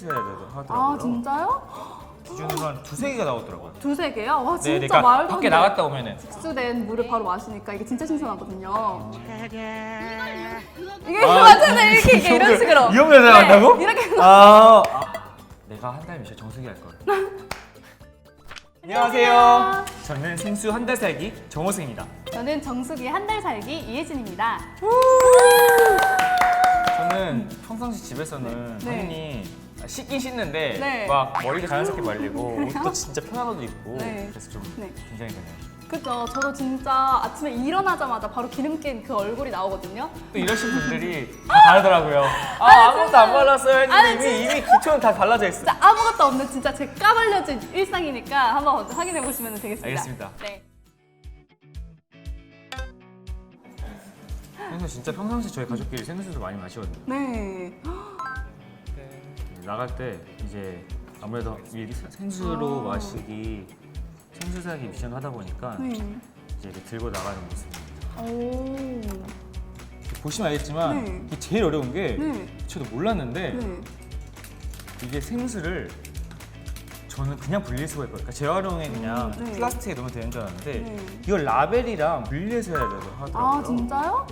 해야 되더- 하더라고요. 아 진짜요? 기준으로 한 두세 개가 나오더라고요. 두세 개요? 와 진짜 네, 그러니까 말도 안 밖에 돼. 나갔다 오면은 직수된 물을 바로 마시니까 이게 진짜 신선하거든요. 이게 아, 맞잖아요. 이렇게 이게 이런 식으로. 이 네, 나간다고? 이렇게 아, 아. 내가 한달 미션 정수기 할 걸. 안녕하세요. 저는 생수 한 달 살기 정호승입니다. 저는 정수기 한 달 살기 이혜진입니다. 저는 평상시 집에서는 네. 당연히 씻긴 씻는데 네. 막 머리도 자연스럽게 말리고 옷도 진짜 편한 옷 입고 네. 그래서 좀 네. 긴장이 되네요. 그죠. 저도 진짜 아침에 일어나자마자 바로 기름 낀 그 얼굴이 나오거든요. 또 이러신 분들이 다 다르더라고요. 아, 아무것도 안 발랐어요 했는데 아니, 이미 이미 기초는 다 발라져 있어. 진짜 아무것도 없는 진짜 제 까발려진 일상이니까 한번 확인해 보시면 되겠습니다. 알겠습니다. 네. 그래서 진짜 평상시 저희 가족끼리 생수도 많이 마시거든요. 네. 나갈 때 이제 아무래도 이 생수로 아. 마시기 생수 사기 미션 하다 보니까 네. 이제 이렇게 들고 나가는 모습입니다. 오. 보시면 알겠지만 네. 이게 제일 어려운 게 네. 저도 몰랐는데 네. 이게 생수를 저는 그냥 분리수거 했거든요. 그러니까 재활용에 그냥 음, 네. 플라스틱에 넣으면 되는 줄 알았는데 네. 이걸 라벨이랑 분리해서 해야 되더라고요. 아 진짜요?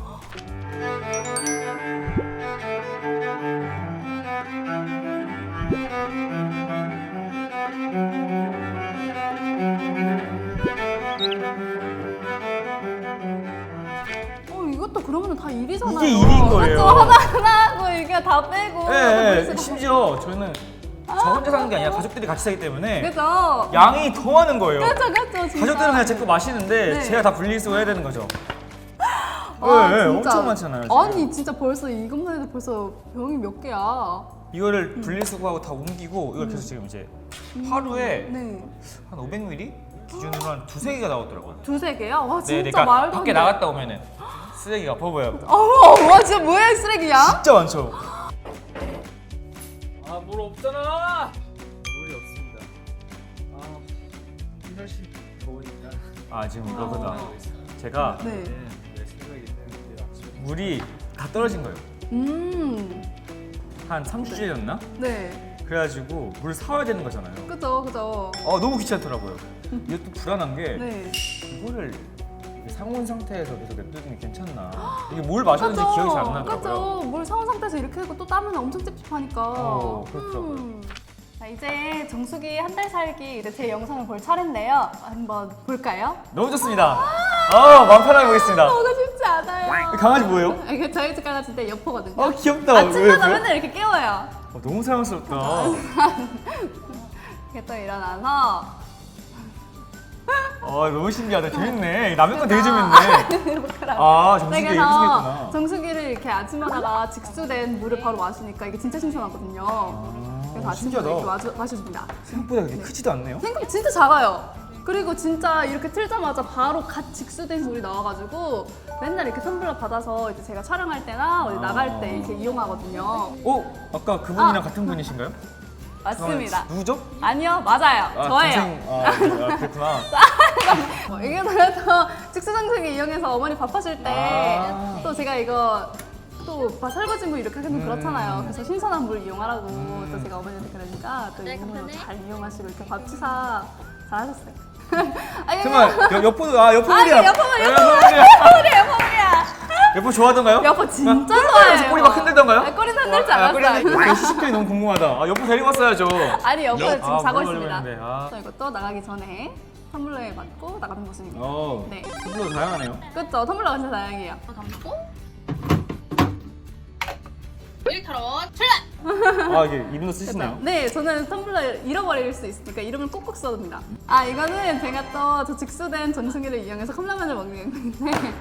이것도 그러면 다 일이잖아요. 이게 일인 거예요. 그쵸? 하나 하나 하고 이게 다 빼고. 네, 그래서- 심지어 저는 저 혼자 사는 게 아니라 가족들이 같이 살기 때문에 그죠? 양이 더 많은 거예요. 그죠 그죠 진짜. 가족들은 그냥 제 거 마시는데 네. 제가 다 분리수거 해야 되는 거죠. 아, 네, 네, 진짜. 엄청 많잖아요. 지금. 아니 진짜 벌써 이것만 해도 벌써 병이 몇 개야. 이거를 음. 분리수거하고 다 옮기고 이걸 계속 지금 이제 하루에 네. 한 500ml 기준으로 한 두세 개가 나오더라고요. 두세 개야? 와 네, 진짜 그러니까 말도 안 밖에 돼. 나갔다 오면은 쓰레기가 버버요. 어머 와 진짜 뭐야 이 쓰레기야? 진짜 많죠. 아, 물 없잖아. 물이 없습니다. 아, 이날씨 더우니까. 아 지금 이거보다 제가 네. 네, 내 생각이 때문에 아침에 물이 다 떨어진 거예요. 음. 한 3주째였나? 네. 그래가지고 물 사와야 되는 거잖아요. 그죠 그죠. 어 너무 귀찮더라고요. 이게 또 불안한 게 네. 이거를 상온 상태에서 계속 냅두는 게 괜찮나? 이게 뭘 마셨는지 기억이 잘 안 나더라고요. 그죠. 물 사온 상태에서 이렇게 하고 또 따면 엄청 찝찝하니까. 어, 그렇더라고요. 음. 자 이제 정수기 한 달 살기 이제 제 영상을 볼 차례인데요. 한번 볼까요? 너무 좋습니다. 아 마음 편하게 보겠습니다. 보고 싶지 않아요. 이 강아지 뭐예요? 이게 저희 집 강아지인데 여포거든요. 아 귀엽다. 아침마다 왜, 왜? 맨날 이렇게 깨워요. 어, 너무 사랑스럽다. 이렇게 또 일어나서 아 너무 신기하다. 재밌네. 남의 건 되게 재밌네. 이렇게라고. 아 정수기 이렇게 생겼구나. 정수기를 이렇게 아침마다 직수된 물을 바로 마시니까 이게 진짜 신선하거든요. 그래서 아, 신기하다. 이렇게 마셔, 마셔줍니다. 생각보다 그렇게 크지도 않네요. 생각 진짜 작아요. 그리고 진짜 이렇게 틀자마자 바로 갓 직수된 물이 나와가지고 맨날 이렇게 텀블러 받아서 이제 제가 촬영할 때나 어디 나갈 때 이렇게 이용하거든요. 어? 아까 그분이랑 아. 같은 분이신가요? 맞습니다. 누구죠? 아니요, 맞아요. 아, 저예요. 동생. 아, 아, 그렇구나. 어, 이게 그래서 직수정수기 이용해서 어머니 밥하실 때 아. 또 제가 이거 또 바- 설거지 물 이렇게 하면 음. 그렇잖아요. 그래서 신선한 물 이용하라고 또 제가 어머니한테 그러니까 또 이걸로 잘 이용하시고 이렇게 밥치사 잘하셨어요. 아니, 정말 옆- 옆포도 아 아. 이게 옆포면 옆포. 옆포들이야. 우리 여보야. 옆포 좋아하던가요? 여보 진짜 좋아해요. 꼬리 막 흔들던가요? 아, 꼬리 흔들지 아, 꼬리 않았어요. 흔들- 시식편이 너무 궁금하다. 아, 옆으로 데리고 왔어야죠. 아니 여보 지금 아, 자고 있습니다. 아. 그래서 이것도 나가기 전에 텀블러에 받고 나가는 모습입니다. 어, 네. 텀블러 다양하네요. 그렇죠. 텀블러가 진짜 다양해요. 담고 일터로 출발! 아, 이게 이분도 쓰시나요? 네, 저는 텀블러 잃어버릴 수 있으니까 이름을 꼭꼭 써둡니다. 아, 이거는 제가 또 저 직수된 정수기를 이용해서 컵라면을 먹는 건데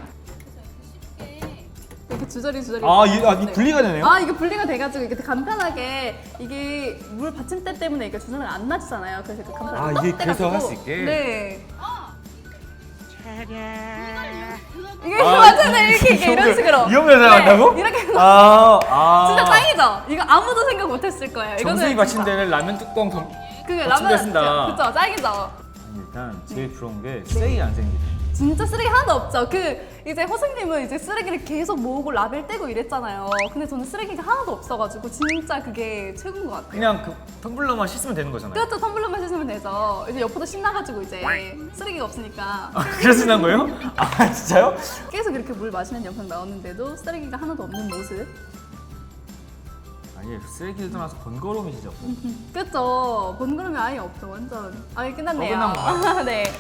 이렇게 주저리 주저리. 아, 이, 아, 이 네. 분리가 되네요? 아, 이게 분리가 돼가지고 이게 되게 간편하게 이게 물 받침대 때문에 이게 주저리가 안 나지잖아요. 그래서 이렇게 간편하게 아, 딱 이게 그래서 떼가지고. 할 수 있게? 네. 이게 아, 맞잖아요. 이렇게 이게 이런 식으로. 이용을 해서 네, 한다고? 이렇게 해서. 아, 아. 진짜 짱이죠? 이거 아무도 생각 못했을 거예요. 이거는 정수기 진짜. 받침대를 라면 뚜껑 덤... 그게 라면 쓴다. 그쵸 짱이죠. 일단 제일 부러운 게 쓰레기 안 생기네. 진짜 쓰레기 하나도 없죠. 그 이제 호승님은 이제 쓰레기를 계속 모으고 라벨 떼고 이랬잖아요. 근데 저는 쓰레기가 하나도 없어가지고 진짜 그게 최고인 것 같아요. 그냥 그 텀블러만 씻으면 되는 거잖아요. 그것도 텀블러만 씻으면 되죠. 이제 옆으로 신나가지고 이제 쓰레기가 없으니까 아, 그래서 난 거예요? 아 진짜요? 계속 이렇게 물 마시는 영상 나오는데도 쓰레기가 하나도 없는 모습. 아니 쓰레기를 떠나서 번거로움이시죠. 그쵸? 번거로움이 아예 없죠. 완전. 아예 끝났네요. 어, 끝난 네.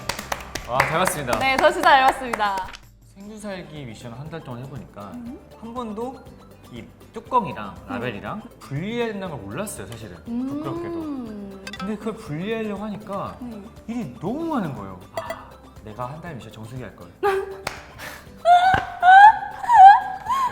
와잘 봤습니다. 네, 저 진짜 잘 봤습니다. 생주살기 미션 한 달 동안 해보니까 음. 한 번도 이 뚜껑이랑 라벨이랑 분리해야 된다는 걸 몰랐어요 사실은 부끄럽게도. 음. 근데 그걸 분리하려고 하니까 네. 일이 너무 많은 거예요. 아, 내가 한 달 미션 정수기 할 걸.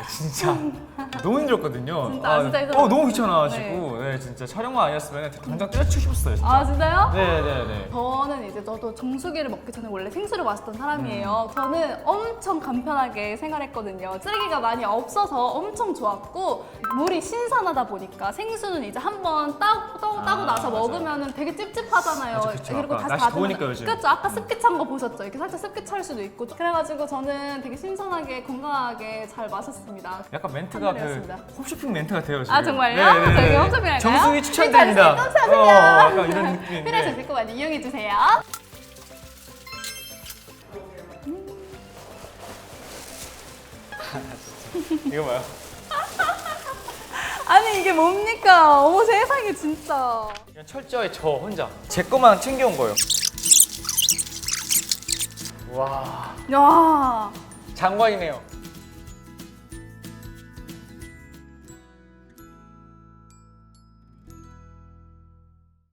진짜 너무 힘들었거든요. 진짜, 진짜 힘들었어요. 어, 너무 귀찮아가지고 네. 진짜 촬영만 아니었으면 당장 때려치고 싶었어요. 진짜. 아, 진짜요? 네네네. 저는 이제 저도 정수기를 먹기 전에 원래 생수를 마셨던 음. 사람이에요. 저는 엄청 간편하게 생활했거든요. 쓰레기가 많이 없어서 엄청 좋았고 물이 신선하다 보니까 생수는 이제 한번 따고, 따고, 따고 아, 나서 맞아요. 먹으면 되게 찝찝하잖아요. 그쵸, 그쵸. 그리고 아까 다시 날씨 닫으면 더우니까 요즘. 그렇죠. 아까 습기 찬 거 보셨죠? 이렇게 살짝 습기 찰 수도 있고 그래가지고 저는 되게 신선하게 건강하게 잘 마셨습니다. 약간 멘트가 그 한마디였습니다. 홈쇼핑 멘트 같아요. 지금. 아 정말요? 네네네. 저희 홈쇼핑 할까요? 정수기 추천드립니다. 네, 감사합니다. 어, 약간 이런 느낌인데. 필요하실 때꼭 많이 이용해 주세요. 이거 봐요. 아니 이게 뭡니까? 어머 세상에 진짜. 그냥 철저히 저 혼자 제 것만 챙겨온 거예요. 와 야. 장관이네요.